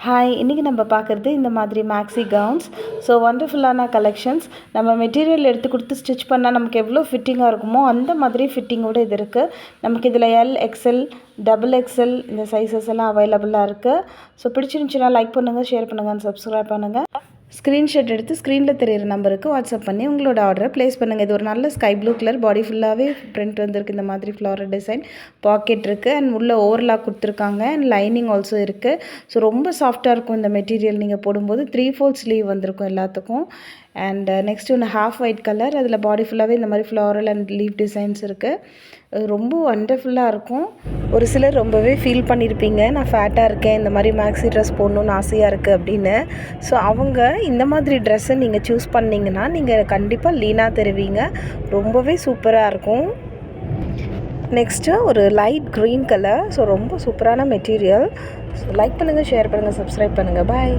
Hi இன்றைக்கி நம்ம பார்க்குறது இந்த மாதிரி மேக்ஸி கவுன்ஸ் ஸோ வண்டர்ஃபுல்லான கலெக்ஷன்ஸ் நம்ம மெட்டீரியல் எடுத்து கொடுத்து ஸ்டிச் பண்ணால் நமக்கு எவ்வளோ ஃபிட்டிங்காக இருக்குமோ அந்த மாதிரி ஃபிட்டிங்கோடு இது இருக்குது நமக்கு இதில் எல் எக்ஸ்எல் டபுள் எக்ஸ்எல் இந்த சைஸஸ் எல்லாம் அவைலபிளாக இருக்குது ஸோ பிடிச்சிருந்துச்சுன்னா லைக் பண்ணுங்கள் ஷேர் பண்ணுங்கள் சப்ஸ்கிரைப் பண்ணுங்கள் ஸ்க்ரீன்ஷாட் எடுத்து ஸ்க்ரீனில் தெரியிற நம்பருக்கு வாட்ஸ்அப் பண்ணி உங்களோட ஆர்டரை ப்ளேஸ் பண்ணுங்கள் இது ஒரு நல்ல ஸ்கை ப்ளூ கலர் பாடி ஃபுல்லாகவே பிரிண்ட் வந்திருக்கு இந்த மாதிரி ஃப்ளாரல் டிசைன் பாக்கெட் இருக்குது அண்ட் உள்ளே ஓவர்லாக் கொடுத்துருக்காங்க அண்ட் லைனிங் ஆல்சோ இருக்குது ஸோ ரொம்ப சாஃப்டாக இருக்கும் இந்த மெட்டீரியல் நீங்கள் போடும்போது. த்ரீ ஃபோர் ஸ்லீவ் வந்திருக்கும் எல்லாத்துக்கும். அண்ட் நெக்ஸ்ட் ஒன்று ஹாஃப் ஒயிட் கலர் அதில் பாடி ஃபுல்லாகவே இந்த மாதிரி ஃப்ளாரல் அண்ட் லீவ் டிசைன்ஸ் இருக்குது ரொம்ப வண்டர்ஃபுல்லாக இருக்கும். ஒரு சிலர் ரொம்பவே ஃபீல் பண்ணியிருப்பீங்க நான் ஃபேட்டாக இருக்கேன் இந்த மாதிரி மேக்ஸி ட்ரெஸ் போடணுன்னு ஆசையாக இருக்குது அப்படின்னு. ஸோ அவங்க இந்த மாதிரி ட்ரெஸ்ஸை நீங்கள் சூஸ் பண்ணிங்கன்னா நீங்கள் கண்டிப்பாக லீனாக தருவீங்க. ரொம்பவே சூப்பராக இருக்கும். நெக்ஸ்ட்டு ஒரு லைட் க்ரீன் கலர் ஸோ ரொம்ப சூப்பரான மெட்டீரியல் ஸோ லைக் பண்ணுங்கள் ஷேர் பண்ணுங்கள் சப்ஸ்கிரைப் பண்ணுங்கள் பாய்